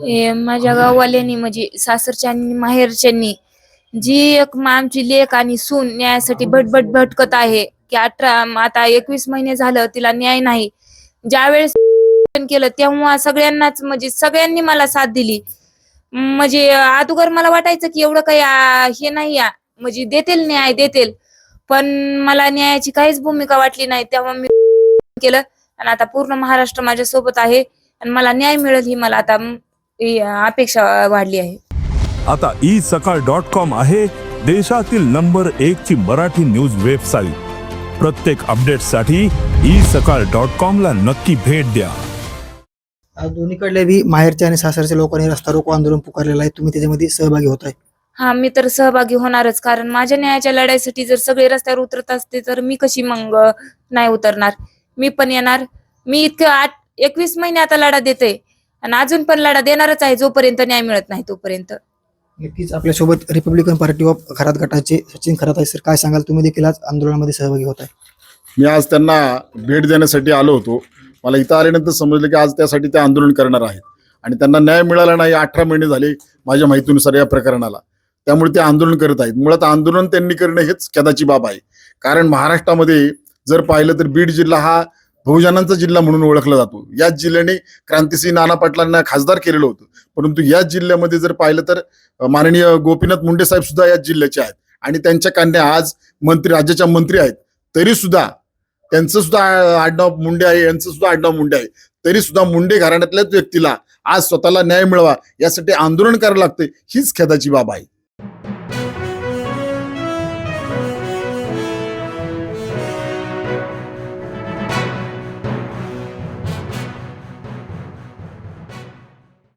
हे माझ्या गाववाल्यांनी म्हणजे सासरच्या आणि माहेरच्यांनी जी एक मा- आमची लेख आणि सून न्यायासाठी भटभट भटकत आहे की अठरा आता एकवीस महिने झालं तिला न्याय नाही. ज्यावेळेस केलं तेव्हा सगळ्यांनाच म्हणजे सगळ्यांनी मला साथ दिली. म्हणजे अगोदर मला वाटायचं की एवढं काही आ, हे नाही आ, म्हणजे देतील न्याय देतील. पण मला न्यायाची काहीच भूमिका वाटली नाही. तेव्हा मी केलं. आणि आता पूर्ण महाराष्ट्र माझ्या सोबत आहे. आणि मला न्याय मिळेल ही मला आता म, अपेक्षा वाढली आहे. आता ई सकाळ डॉट कॉम आहे देशातील नंबर एक ची मराठी न्यूज वेबसाईट. प्रत्येक अपडेटसाठी ई सकाळ डॉट कॉम ला नक्की भेट द्या. आज दोन्हीकडल्या बी माहेरच्या आणि सासरच्या लोकांनी रस्ता रोको आंदोलन पुकारलेलं आहे. तुम्ही त्याच्यामध्ये सहभागी होत आहे हा मी तर सहभागी होणारच. कारण माझ्या न्यायाच्या लढाईसाठी जर सगळे रस्त्यावर उतरत असते तर मी कशी मग नाही उतरणार? मी पण येणार. मी इतकं आठ एकवीस महिने आता लढा देते. आणि अजून पण लढा देणारच आहे जोपर्यंत न्याय मिळत नाही तोपर्यंत. नक्कीच आपल्यासोबत रिपब्लिकन पार्टी ऑफ खरात गटाचे सचिन खरात आहे सर काय सांगाल? तुम्ही देखील आज आंदोलनामध्ये सहभागी होत आहे. मी आज त्यांना भेट देण्यासाठी आलो होतो. मला इथं आल्यानंतर समजलं की आज त्यासाठी ते आंदोलन करणार आहेत. आणि त्यांना न्याय मिळाला नाही अठरा महिने झाले माझ्या माहितीनुसार या प्रकरणाला. त्यामुळे ते आंदोलन करत आहेत. मुळात आंदोलन त्यांनी करणं हेच कदाची बाब आहे. कारण महाराष्ट्रामध्ये जर पाहिलं तर बीड जिल्हा हा बहुजनांचा जिल्हा म्हणून ओळखला जातो. याच जिल्ह्याने क्रांतिसिंह नाना पाटलांना खासदार केलेलं होतं. परंतु याच जिल्ह्यामध्ये जर पाहिलं तर माननीय गोपीनाथ मुंडे साहेब सुद्धा याच जिल्ह्याचे आहेत. आणि त्यांच्या कन्या आज मंत्री राज्याच्या मंत्री आहेत. तरी सुद्धा त्यांचं सुद्धा आडनाव मुंडे आहे यांचं सुद्धा आडनाव मुंडे आहे. तरी सुद्धा मुंडे घराण्यातल्याच व्यक्तीला आज स्वतःला न्याय मिळवा यासाठी आंदोलन करायला लागते हीच खेदाची बाब आहे.